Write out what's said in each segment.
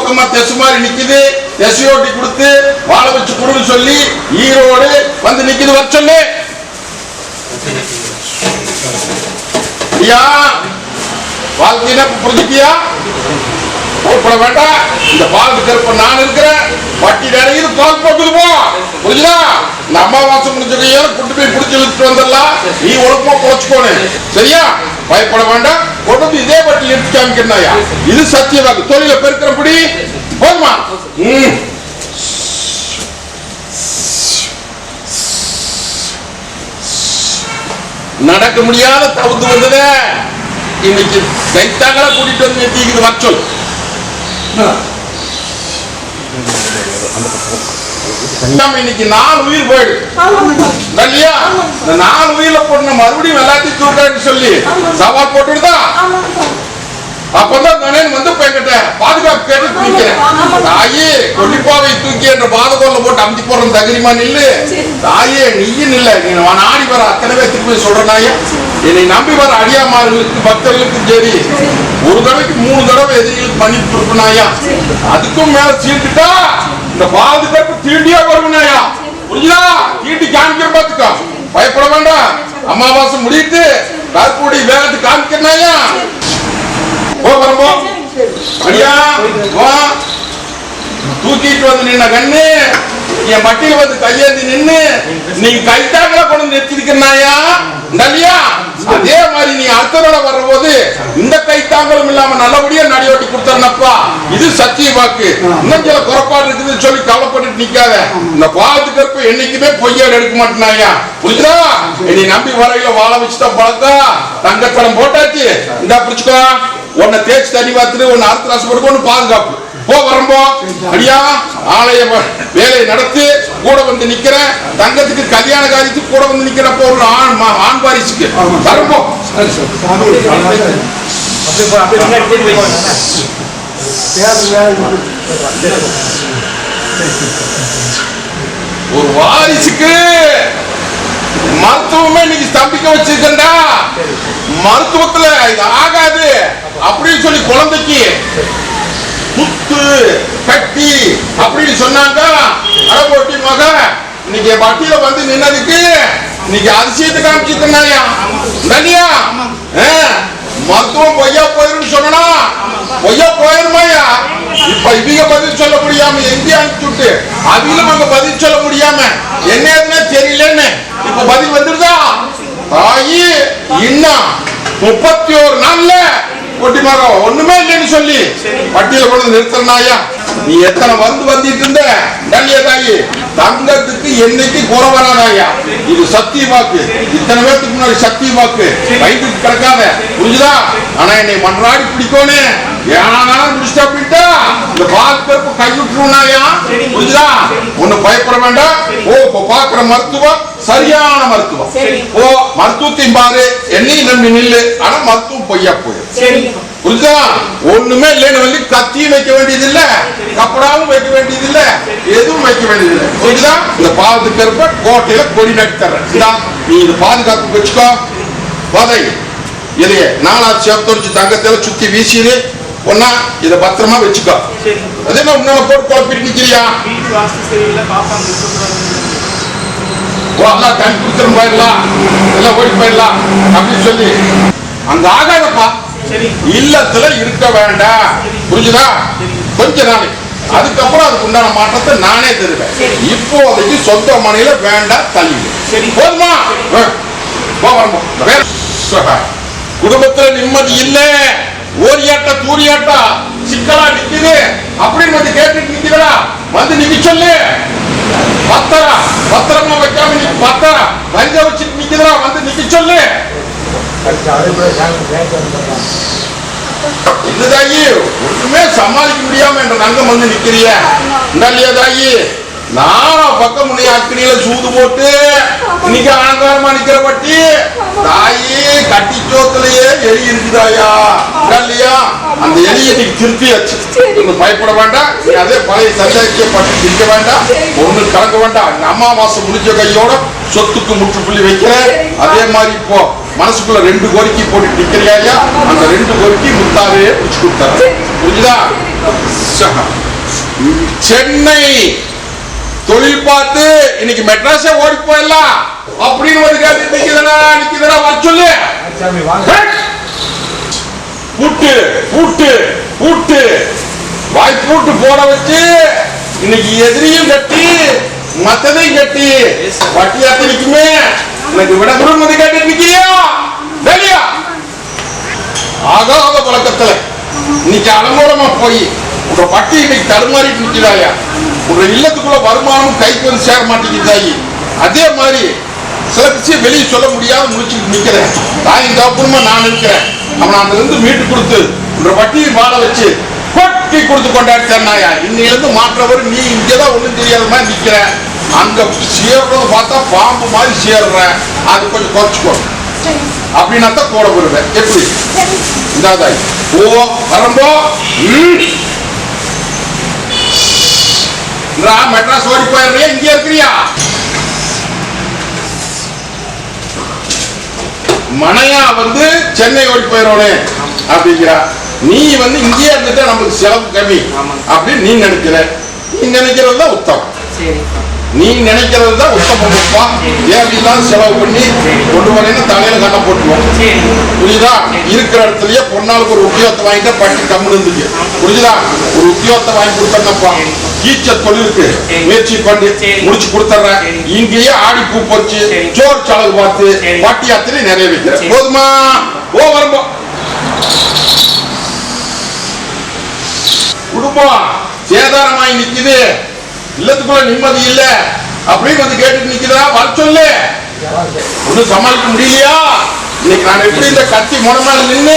பக்கமா தெசு மாதிரி நிக்குது. தெசையோட்டி கொடுத்து வாழ வச்சு கொடுன்னு சொல்லி ஈரோடு வந்து நிக்குது. வர சொல்லு. ஐயா வாழ்க்கையில புரிஞ்சுக்கியா பயப்பட வேண்டாம். இந்த பால் கருப்ப நான் இருக்கிறேன். வட்டி நிறைய பால் போட்டு போ. புரிஞ்சுதா? இந்த அமாவாசை முடிஞ்சதையோ கொண்டு போய் பிடிச்சி இழுத்துட்டு வந்துடலாம். நீ ஒழுக்கமா போச்சுக்கோனு சரியா? பயப்பட வேண்டாம். கொண்டு வந்து இதே வட்டி எடுத்து காமிக்கிறனாயா இது சத்தியவாக்கு. தொழில பெருக்கிறபடி போதுமா? நடக்க முடியாத தவுந்து வந்ததே இன்னைக்கு கைத்தாங்களா கூட்டிட்டு வந்து நிறுத்திக்குது வர சொல். நம்ம இன்னைக்கு நாலு உயிர் போயிடு. இல்லையா நாலு உயிர்ல போட்டு மறுபடியும் எல்லாத்தையும் தூக்கான்னு சொல்லி சவால் போட்டுடுதா? அப்பதான் நானே வந்து என்கிட்ட பாதுகாப்பு கேட்டு நிக்கிறேன் தாயே கொல்லிப்பாவை தூக்கி என்ற பாதகோல போட்டு அமுத்தி போடுற தகுதிமா நில்லு. தாயே நீயும் நில்ல. நீ நாடி வர அத்தனை பேர் திருப்பி என்னை நம்பி வர அடியாமார்களுக்கு பக்தர்களுக்கும் சரி. ஒரு தடவைக்கு மூணு தடவை எதிரிகளுக்கு மன்னிப்பு கொடுப்பனாயா அதுக்கும் மேல சீட்டுட்டா இந்த பாதுகாப்பு தீண்டியா வருவனாயா புரியுதா தீட்டி காமிக்கிற பாத்துக்கோ. பயப்பட வேண்டாம். அமாவாசை முடிட்டு கற்பூடி வேகத்துக்கு காமிக்கிறனாயா போ வரம்போ அடியா வா. தூக்கிட்டு வந்து நின்ன கண்ணு என் மட்டியில வந்து கையேந்தி நின்னு நீ கைத்தாங்கள கொண்டு வந்து நிறுத்திருக்கிறாயா இல்லையா அதே மாதிரி நீ அடுத்த தடவை வர்றபோது இந்த கைத்தாங்களும் இல்லாம நல்லபடியா நடியோட்டி கொடுத்தனப்பா இது சத்திய வாக்கு. இன்னும் சில குறைபாடு இருக்குதுன்னு சொல்லி கவலைப்பட்டு நிக்காத. இந்த பாவத்து கற்ப என்னைக்குமே பொய்யாடு எடுக்க மாட்டேனாயா? புரியுதா நீ நம்பி வரையில வாழ வச்சுதான் பழத்தா தங்கப்படம் போட்டாச்சு. இந்த பிடிச்சுக்கோ உன்னை தேய்ச்சி தண்ணி பார்த்துட்டு உன்னை அறுத்து ராசப்படுக்க ஒன்று பாதுகாப்பு. போ வரம்போ. அடியா ஆலய வேலையை நடத்தி கூட வந்து நிக்கிறேன். தங்கத்துக்கு கல்யாண காரியத்துக்கு கூட வந்து நிக்கிறப்போ ஒரு ஆண் ஆண் வாரிசுக்கு. வரம்போ. ஒரு வாரிசுக்கு மருத்துவமே இன்னைக்கு ஸ்தம்பிக்க வச்சிருக்கா மருத்துவத்துல இது ஆகாது அப்படின்னு சொல்லி குழந்தைக்கு குத்து கட்டி அப்படின்னு சொன்னாங்க அடப்போட்டி மக இன்னைக்கு என் வட்டியில வந்து நின்னதுக்கு இன்னைக்கு அதிசயத்தை காமிச்சிருக்கா சரியா மருத்துவம் பொய்யா போயிரும் சொன்னா பொய்யா போயிருமாயா இப்ப இவங்க பதில் சொல்ல முடியாம எங்கே அனுப்பிச்சுட்டு அவங்களும் அங்க பதில் சொல்ல முடியாம என்ன தெரியலன்னு இப்ப பதில் வந்துருதா? தாயி இன்னும் முப்பத்தி ஒரு நாள்ல கொட்டி மரம் ஒண்ணுமே இல்லைன்னு சொல்லி வட்டியில கொண்டு நிறுத்தினாயா நீ எத்தனை வந்து வந்துட்டு இருந்த நல்லிய தாயி தங்கத்துக்கு என்னைக்கு குறை வராதாயா? இது சத்திய வாக்கு இத்தனை பேத்துக்கு முன்னாடி சத்திய வாக்கு வயிற்றுக்கு கிடக்காத. புரிஞ்சுதா? ஆனா என்னை மன்றாடி பிடிக்கோனே. ஏனாலும் முடிச்சிட்டா அப்படின்ட்டா இந்த பால் கருப்பு கை விட்டுருனாயா புரிஞ்சுதா? ஒண்ணு பயப்பட வேண்டாம். ஓ இப்ப பாக்குற மருத்துவம் சரியான மருத்துவம். ஓ மருத்துவத்தையும் பாரு. என்னையும் நம்பி நில்லு. ஆனா மருத்துவம் பொய்யா போயிடும். ஒண்ணுமே இல்லைன்னு வந்து கத்தியும் வைக்க வேண்டியது இல்ல கப்படாவும் வைக்க வேண்டியது இல்ல எதுவும் வைக்க வேண்டியது இல்லை புரியுதா இந்த பாவத்துக்கு இருப்ப கோட்டையில கொடி நாட்டி தர்றேன். நீ இது பாதுகாப்பு வச்சுக்கோ. போதை இதைய நாலா சேப்தொடிச்சு தங்கத்தில சுத்தி வீசிடு. ஒன்னா இத பத்திரமா வச்சுக்கோ. அது என்ன உன்னால போட்டு குழப்பிட்டு நிக்கிறியா? கண் வாஸ்து குடுத்துரும் போயிடலாம். எல்லாம் ஓடி போயிடலாம் அப்படின்னு சொல்லி. அங்க ஆகாதப்பா. இல்லத்துல இருக்க வேண்டாம். புரிஞ்சுதா? கொஞ்ச நாளைக்கு. அதுக்கப்புறம் அதுக்கு உண்டான மாற்றத்தை நானே தருவேன். இப்போதைக்கு சொந்த மனையில வேண்டாம் தள்ளி சரி. போதுமா. குடும்பத்துல நிம்மதி இல்ல. ஓரியாட்டா தூரியாட்டா? சிக்கலா நிக்குது. அப்படின்னு வந்து கேட்டுட்டு நிக்கிறா வந்து நிக்க சொல்லு. பத்தரா? பத்திரமா வைக்காம நீ பத்தரா? வரிஞ்ச வச்சுட்டு நிக்கிறா வந்து நிக்க சொல்லு. இந்த தாயி ஒண்ணுமே சமாளிக்க முடியாம என்ற நங்கம் வந்து நிக்கிறிய இல்லையா தாயி நானும் பக்கம் முனைய அக்கினியில சூது போட்டு இன்னைக்கு அலங்காரமா நிக்கிற பட்டி தாயி கட்டி சோத்துலயே எலி இருக்குதாயா? இல்லையா? அந்த எலியை நீ திருப்பியாச்சு ஒன்னும் பயப்பட வேண்டாம். நீ அதே பழைய சந்தாச்சியை பட்டு திரிக்க வேண்டாம் ஒண்ணு கலங்க வேண்டாம். இந்த அமாவாசை முடிஞ்ச கையோட சொத்துக்கு முற்றுப்புள்ளி வைக்கிற. அதே மாதிரி இப்போ மனசுக்குள்ள ரெண்டு கோரிக்கை போட்டு நிக்கிறியா அந்த ரெண்டு கோரிக்கை முத்தாவே பிடிச்சு கொடுத்தாரு. புரிஞ்சுதா? சென்னை தொழில் பார்த்து இன்னைக்கு மெட்ராஸே ஓடி போயிடலாம். அப்படின்னு வந்து கேட்டு நிக்குதுடா நிக்குதுடா வர சொல்லு! பூட்டு பூட்டு பூட்டு. வாய் பூட்டு போட வச்சு இன்னைக்கு எதிரியும் கட்டி மத்ததையும் கட்டி வட்டியாத்தி நிக்குமே. எனக்கு விட விடுமதி கேட்டு நிக்கிறியா? வெளியா. ஆகாத பழக்கத்துல. இன்னைக்கு அலங்கோலமா போய் உங்க பட்டி இன்னைக்கு தடுமாறிட்டு நிக்கிறாயா? உங்க இல்லத்துக்குள்ள வருமானம் கைக்கு வந்து சேர மாட்டேங்குதாயி அதே மாதிரி சில விஷயம் வெளியே சொல்ல முடியாத முடிச்சுட்டு நிக்கிறேன். தாயின் தப்புமா நான் இருக்கிறேன் அவன் அதுலேருந்து மீட்டு கொடுத்து உங்க பட்டியை வாழ வச்சு கொட்டி கொடுத்து கொண்டாடி தந்தாயா இன்னையிலிருந்து மாற்றவர் நீ இங்கதான் ஒண்ணும் தெரியாத மாதிரி நிக்கிற அங்கே சேர்றது பார்த்தா பாம்பு மாதிரி சேர்றேன். அது கொஞ்சம் குறைச்சிக்கோ. அப்படின்னா தான் கூட வருவேன் எப்படி? இந்தாதாய் ஓ வரம்போ. மெட்ராஸ் ஓடி போயிடுறியா? இங்க இருக்கிறியா? மனையா வந்து சென்னை ஓடி போயிடறோனே அப்படிங்கிறா. நீ வந்து இங்கேயே இருந்துட்டா நமக்கு செலவு கம்மி. அப்படின்னு நீ நினைக்கிற. நீ நினைக்கிறது தான் சரிப்பா நீ நினைக்கிறது தான் உத்தமம் அப்பா தேவையில்லாத செலவு பண்ணி கொண்டு வரேன்னு தலையில கண்ணை போட்டுருவோம். புரியுதா இருக்கிற இடத்துலயே பொன்னாளுக்கு ஒரு உத்தியோகத்தை வாங்கிட்டா பட்டு கம்முன்னு இருந்துச்சு. புரியுதா ஒரு உத்தியோகத்தை வாங்கி கொடுத்தனப்பா டீச்சர் தொழிலுக்கு முயற்சி பண்ணி. முடிச்சு கொடுத்துறேன் இங்கேயே ஆடி பூ பொறிச்சு ஜோர் சோறு சலகு பார்த்து சரி. பட்டி யாத்திரை நிறைய வைக்கிறேன் போதுமா? ஓ வரும்போ. குடும்பம் சேதாரமாய் நிக்குது. இல்லத்துக்குள்ள நிம்மதி இல்ல அப்படின்னு வந்து கேட்டுட்டு நிக்குதா? வர சொல்லு. ஒண்ணும் சமாளிக்க முடியலையா? இன்னைக்கு நான் எப்படி இந்த கத்தி முனை மேல நின்னு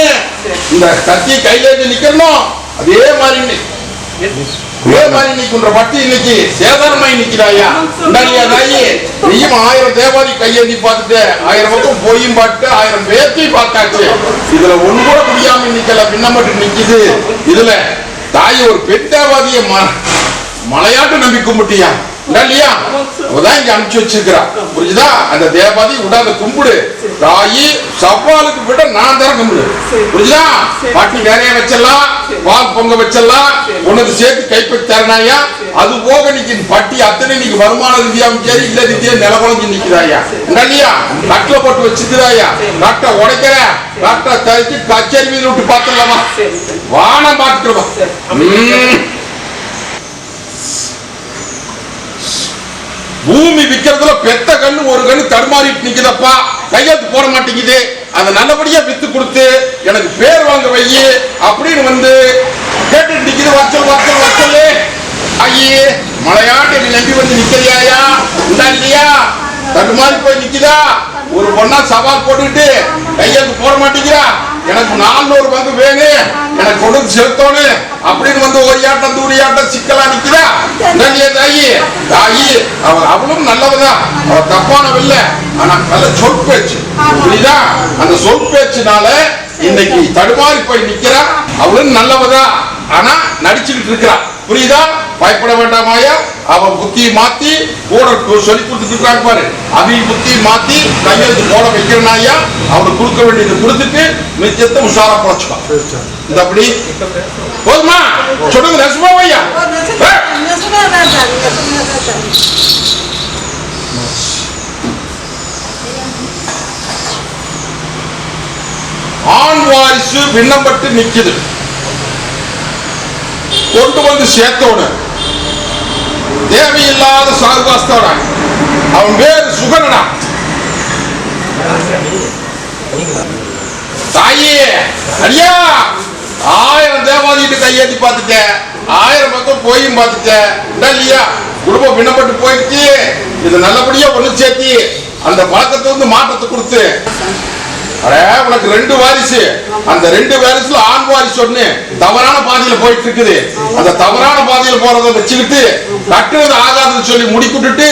இந்த கத்தி கையில இருந்து நிக்கணும் அதே மாதிரி இன்னைக்கு. அதே மாதிரி இன்னைக்கு உன்ற வட்டி இன்னைக்கு சேதாரமாய் நிக்கிறாயா இந்தாலியா தாயி நீயும் ஆயிரம் தேவாதி கையேந்தி பார்த்துட்டு ஆயிரம் பக்கம் போயும் பார்த்துட்டு ஆயிரம் பேர்த்தையும் பார்த்தாச்சு. இதுல ஒண்ணு கூட முடியாம நிக்கல பின்னமட்டும் நிக்குது. இதுல தாய் ஒரு பெண் தேவாதிய மலையாட்டு நம்பி கும்பிட்டியா இல்லையா? அவதான் இங்க அனுப்பிச்சு வச்சிருக்கிறா. புரிஞ்சுதா? அந்த தேவாதி விடாத கும்பிடு. தாயி சவாலுக்கு விட நான் தர கும்பிடு. புரிஞ்சுதா? பாட்டி நிறைய வச்சிடலாம் பால் பொங்க வச்சிடலாம் உனக்கு சேர்த்து கைப்பற்றி தரணாயா அது போக நீக்கு பட்டி அத்தனை நீக்கு வருமான ரீதியாவும் சரி இல்ல ரீதியா நிலவரம் நிக்குதாயா இல்லையா? கட்டில போட்டு வச்சுக்கிறாயா? கட்டை உடைக்கிற. கட்டை தச்சு கச்சேரி மீது விட்டு பார்த்துடலாமா? வானம் பார்த்துக்கிறவா கண்ணு ஒரு கண்ணு தடுமாறிட்டு நிக்குதப்பா. கையெழுத்து போட மாட்டேங்குது. அதை நல்லபடியா வித்து கொடுத்து எனக்கு பேர் வாங்க வை அப்படின்னு வந்து கேட்டு நிக்குது வச்சல் வச்சல் வச்சல் ஐயே மலையாட்டு நீ நம்பி வந்து நிக்கிறியாயா? இந்தா இல்லையா? தடுமாறி போய் நிக்குதா? ஒரு பொண்ணா சவால் போட்டுட்டு கையெழுத்து போட மாட்டேங்கிறா? எனக்கு நானூறு பங்கு வேணும். கொண்டு வந்து அப்படின்னு வந்து ஒரு ஆட்டம் தூரி ஆட்டம் சிக்கலா நிக்கிறா இல்லையா தாயி. தாயி அவள் அவளும் நல்லவதான் அவ தப்பானவில்லை. ஆனா நல்ல சொல் பேச்சு புரியுதா? அந்த சொல் பேச்சுனால இன்னைக்கு தடுமாறி போய் நிக்கிறா. அவளும் நல்லவதா? ஆனா நடிச்சுக்கிட்டு இருக்கிறா. புரியுதா? பயப்பட வேண்டாமாயா அவன் புத்தியை மாத்தி கூட சொல்லி கொடுத்துட்டு பாரு. அவன் புத்தியை மாத்தி கையெழுத்து போட வைக்கிறனாயா அவனுக்கு கொடுக்க வேண்டியது கொடுத்துட்டு மிச்சத்தை உஷாரா பொழைச்சுக்கோ இந்த அப்படி போதுமா? சொல்லுங்க நசுமா ஐயா. ஆண் வாரிசு விண்ணப்பட்டு நிக்குது. கொண்டு வந்து சேர்த்தவனு தேவையில்லாத சாகுபாஸ்தவனா அவன் பேரு சுகனடா தாயே அடியா! ஆயிரம் தேவாதிட்டு கையேத்தி பார்த்துட்டேன் ஆயிரம் பக்கம் போயும் பார்த்துட்டேன் இல்லையா? குடும்பம் விண்ணப்பட்டு போயிடுச்சு. இது நல்லபடியா ஒன்று சேர்த்தி அந்த பழக்கத்தை வந்து மாற்றத்தை கொடுத்து. உனக்கு ரெண்டு வாரிசு. அந்த ரெண்டு வாரிசுல ஆண் வாரிசு ஒண்ணு தவறான பாதையில போயிட்டு இருக்குது அந்த தவறான பாதையில போறத வச்சுக்கிட்டு கட்டுறது ஆகாதுன்னு சொல்லி முடிக்கிட்டு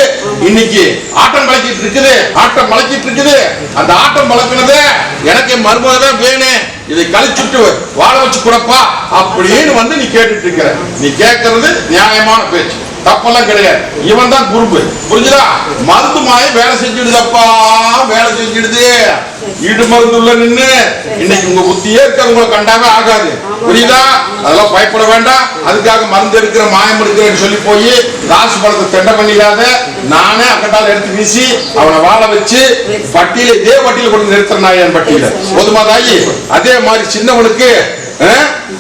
இன்னைக்கு ஆட்டம் பழக்கிட்டு இருக்குது. ஆட்டம் பழக்கிட்டு இருக்குது. அந்த ஆட்டம் பழக்கினத எனக்கு என் மருமக தான் வேணும் இதை கழிச்சுட்டு வாழ வச்சு கொடுப்பா அப்படின்னு வந்து நீ கேட்டுட்டு இருக்கிற. நீ கேட்கறது நியாயமான பேச்சு. தப்பெல்லாம் கிடையாது. இவன் தான் குறும்பு. புரிஞ்சுதா? மருந்து வேலை செஞ்சிடுதப்பா. வேலை செஞ்சிடுது. இடு மருந்துள்ள நின்னு. இன்னைக்கு உங்க புத்தியே இருக்கிறவங்களை கண்டாவே ஆகாது. புரியுதா? அதெல்லாம் பயப்பட வேண்டாம். அதுக்காக மருந்து எடுக்கிற மாயம் எடுக்கிறேன்னு சொல்லி போய் ராசு பழத்தை தெண்ட பண்ணிடாத. நானே அக்கட்டால எடுத்து வீசி அவனை வாழ வச்சு பட்டியல இதே பட்டியல கொண்டு நிறுத்துறேன் என் பட்டியல. போதுமா தாயி? அதே மாதிரி சின்னவனுக்கு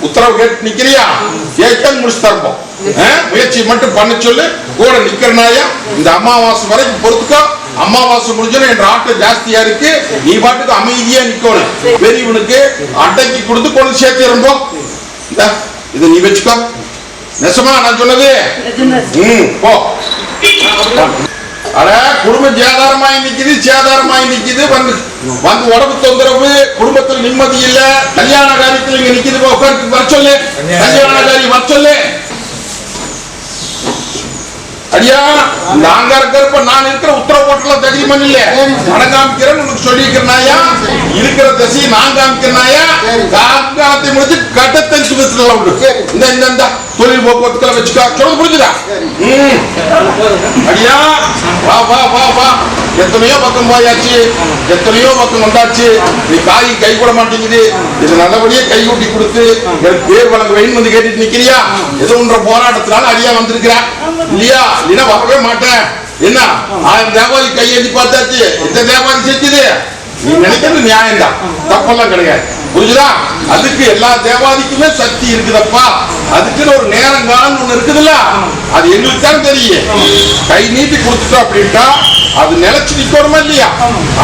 உத்தரவு கேட்டு நிக்கிறியா? கேட்க முடிச்சு தரப்போம் முயற்சி மட்டும் பண்ண சொல்லு. கூட நிக்கிறனாயா இந்த அமாவாசை வரைக்கும் பொறுத்துக்கோ. அமாவாசை முடிஞ்சோன்னு என் ஆட்டம் ஜாஸ்தியா இருக்கு. நீ பாட்டுக்கு அமைதியா நிக்கணும். பெரியவனுக்கு அட்டைக்கு கொடுத்து கொண்டு சேர்த்து இருப்போம் இதை நீ வச்சுக்கோ. நெசமா நான் சொன்னது? ம் போ. அட குடும்பம் சேதாரமாய் நிக்குது சேதாரமாய் நிக்குது. வந்து வந்து உடம்பு தொந்தரவு குடும்பத்தில் நிம்மதி இல்ல. கல்யாண காரியத்தில் இங்க நிக்குது உட்காந்து உட்கார்ந்து வர சொல்லு. கல்யாண காரியம் வர சொல்லு. ஐயா நாங்க இருக்கிறப்ப நான் இருக்கிற உத்தரவு போட்டுல தைரியம் இல்ல பணம் காமிக்கிறேன்னு உனக்கு சொல்லியிருக்கிறனாயா? இருக்கிற திசையை நான் காமிக்கிறனாயா காலத்தை முடிச்சு கட்டத்தை சுத்தத்துல உண்டு. இந்த இந்த இந்த தொழில் போக்குவரத்துல வச்சுக்கோ. சொல்ல புரிஞ்சுதா? அடியா வா வா வா வா. எத்தனையோ பக்கம் போயாச்சு. எத்தனையோ பக்கம் வந்தாச்சு. நீ காய் கை கூட மாட்டேங்குது. இது நல்லபடியா கை கூட்டி கொடுத்து எனக்கு பேர் வழங்க வேணும் வந்து கேட்டுட்டு நிக்கிறியா? ஏதோ ஒன்ற போராட்டத்தினால அடியா வந்திருக்கிற. இல்லையா? இல்லைன்னா வரவே மாட்டேன். என்ன? ஆயிரம் தேவாரி கையெழுதி பார்த்தாச்சு. இந்த தேவாலி செஞ்சது நீ நினைக்கிறது நியாயம் தான் தப்பெல்லாம் கிடையாது. புரிஞ்சுதா? அதுக்கு எல்லா தேவாதிக்குமே சக்தி இருக்குதப்பா. அதுக்குன்னு ஒரு நேரம் காலம் ஒண்ணு இருக்குதுல்ல? அது எங்களுக்கு தான் தெரியும். கை நீட்டி கொடுத்துட்டோம் அப்படின்ட்டா அது நிலைச்சு நிக்கணுமா இல்லையா?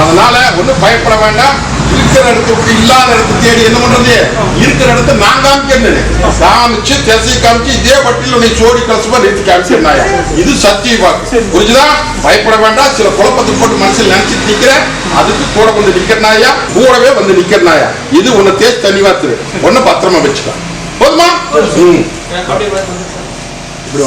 அதனால ஒண்ணும் பயப்பட வேண்டாம். இருக்கிற இடத்த விட்டு இல்லாத இடத்த தேடி என்ன பண்றது? இருக்கிற இடத்த நான் காமிக்கிறேன். காமிச்சு திசை காமிச்சு இதே பட்டியல் உன்னை சோடி கலசமா நிறுத்தி காமிச்சிருந்தாயா இது சத்திய வாக்கு. புரிஞ்சுதா? பயப்பட வேண்டாம். சில குழப்பத்தை போட்டு மனசில் நினைச்சிட்டு நிக்கிறேன். அதுக்கு கூட வந்து நிக்கிறனாயா கூடவே வந்து நிக்கிறனாயா இது உன்னை தேய்ச்சி தெளிவா திரு ஒண்ணு பத்திரமா வச்சுக்க. போதுமா? இப்படி